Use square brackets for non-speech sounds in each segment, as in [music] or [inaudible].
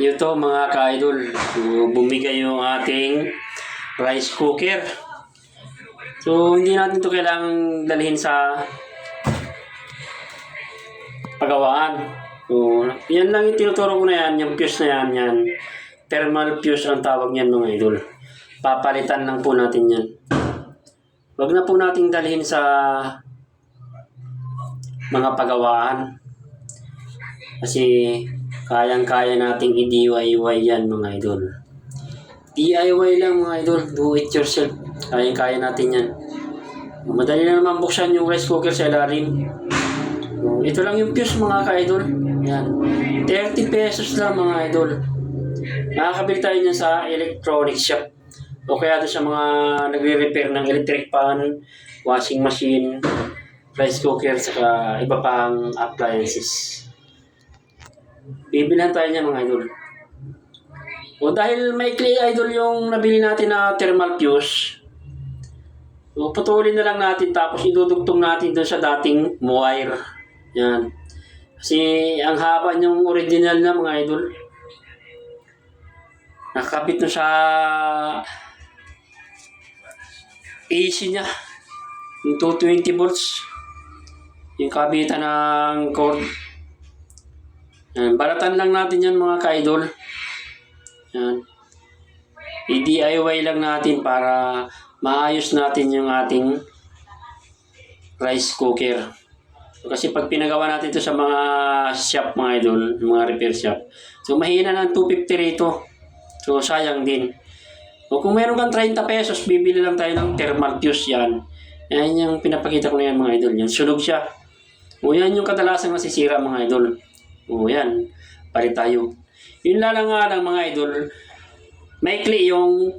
Ito mga ka-idol, bumigay yung ating rice cooker. So, hindi natin to kailangang dalhin sa pagawaan. So, yan lang yung tinuturo ko na yan, yung fuse na yan, yan. Thermal fuse ang tawag niyan mga idol. Papalitan lang po natin yan. Huwag na po nating dalhin sa mga pagawaan. Kasi kayang-kaya nating i-DIY yan mga idol. DIY lang mga idol, do it yourself. Kayang-kaya natin yan. Madali na naman buksan yung rice cooker sa ilalim. Ito lang yung fuse mga ka-idol. Yan. 30 pesos lang mga idol. Nakakabili tayo niyan sa electronic shop. O kaya doon sa mga nagre-repair ng electric pan, washing machine, rice cooker, saka iba pang appliances. Bibilhan tayo niya mga idol. O dahil may clay idol yung nabili natin na thermal fuse, so putulin na lang natin tapos idudugtong natin doon sa dating wire. Yan. Kasi ang haba niyong original na mga idol. Nakakabit na sa AC niya. Yung 220 volts. Yung kabitan ng cord. Yan. Balatan lang natin yan mga ka-idol. Yan. I-DIY lang natin para maayos natin yung ating rice cooker. Kasi pag pinagawa natin ito sa mga shop mga idol, mga repair shop, so mahina ng 250 rito. So sayang din. O kung meron kang 30 pesos, bibili lang tayo ng thermal fuse yan. Yan yung pinapakita ko na yan mga idol. Yan, sunog siya. O yan yung kadalasang nasisira mga idol. O yan, palit tayo. Yun lang nga lang mga idol, maikli yung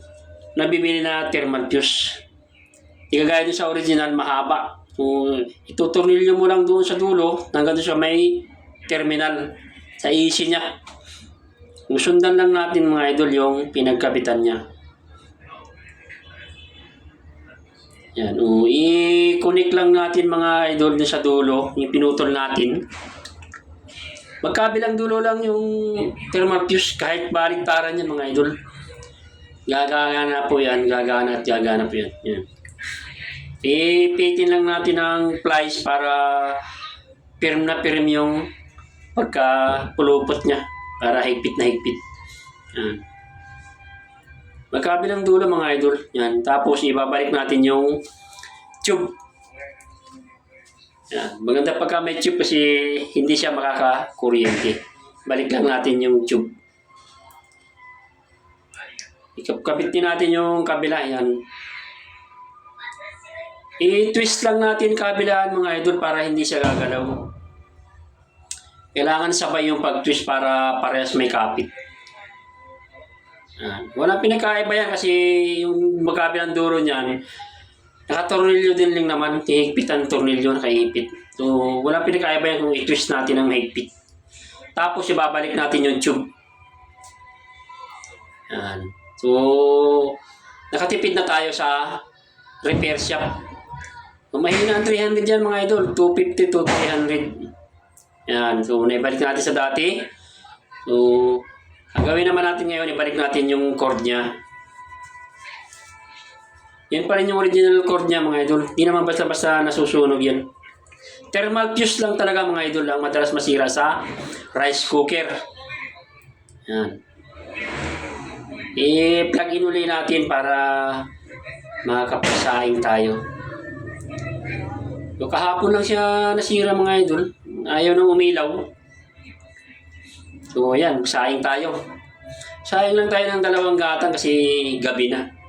nabibili na thermal fuse. Igagaya doon sa original, mahaba. So, ituturnilyo mo lang doon sa dulo hanggang doon sa may terminal sa AC niya. Sundan lang natin mga idol yung pinagkabitan niya. Yan, o, i-connect lang natin mga idol sa dulo, yung pinutol natin. Magkabilang dulo lang yung thermal fuse kahit baliktaran yan mga idol. Gagana po yan, gagana at gagana po yan. yan. Ipitin lang natin ng plies para firm na firm yung pagka-pulupot niya para higpit na higpit. Yan. Magkabilang dulo mga idol. Yan. Tapos ibabalik natin yung tube. Yan. Maganda pagka may tube kasi hindi siya makaka-kuryente. Balik lang natin yung tube. Ikapkabit din natin yung kabila. Yan. I-twist lang natin kabilaan mga idol para hindi siya gagalaw. Kailangan sabay yung pag-twist para parehas may kapit. Yan. Walang pinakaiba yan kasi yung magkabilang duro niyan, nakatornilyo din lang naman, hihigpit ang tornilyo, nakahigpit. So, walang pinakaiba yan kung i-twist natin ang higpit. Tapos, ibabalik natin yung tube. Yan. So, nakatipid na tayo sa repair shop. So, mahina ang 300 yan mga idol. 250 to 300. Yan. So, naibalik natin sa dati. So, ang gawin naman natin ngayon, ibalik natin yung cord niya. Yan pa rin yung original cord niya mga idol. Hindi naman basta-basta nasusunog yan. Thermal fuse lang talaga mga idol ang madalas masira sa rice cooker. Yan. I-plug in uli natin para makakapasaing tayo. So, kahapon lang siya nasira mga idol. Ayaw nang umilaw. So, ayan, saing tayo. Saing lang tayo ng dalawang gatang kasi gabi na.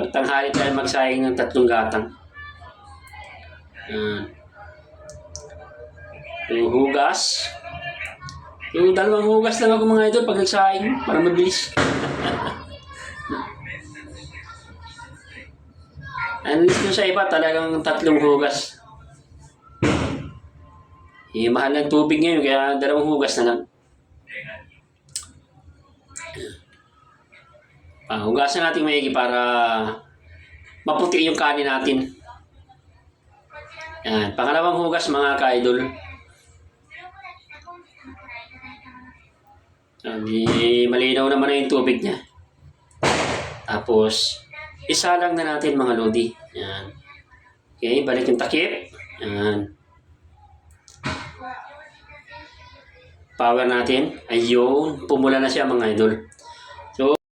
Pagtanghali tayo magsaing ng tatlong gatang. Ayan. Yung hugas. Yung dalawang hugas lang ako mga idol pag nagsaing para mabilis. [laughs] Alis nyo sa iba talagang tatlong hugas. Eh, mahal ng tubig ngayon, kaya dalawang hugas na lang. Ah, hugasan natin maigi para maputi yung kanin natin. Yan. Pangalawang hugas mga ka-idol. Yan, di malinaw naman na yung tubig niya. Tapos, isa lang na natin mga lodi. Yan. Okay, balik yung takip. Yan. Power natin. Ayun, pumula na siya mga idol.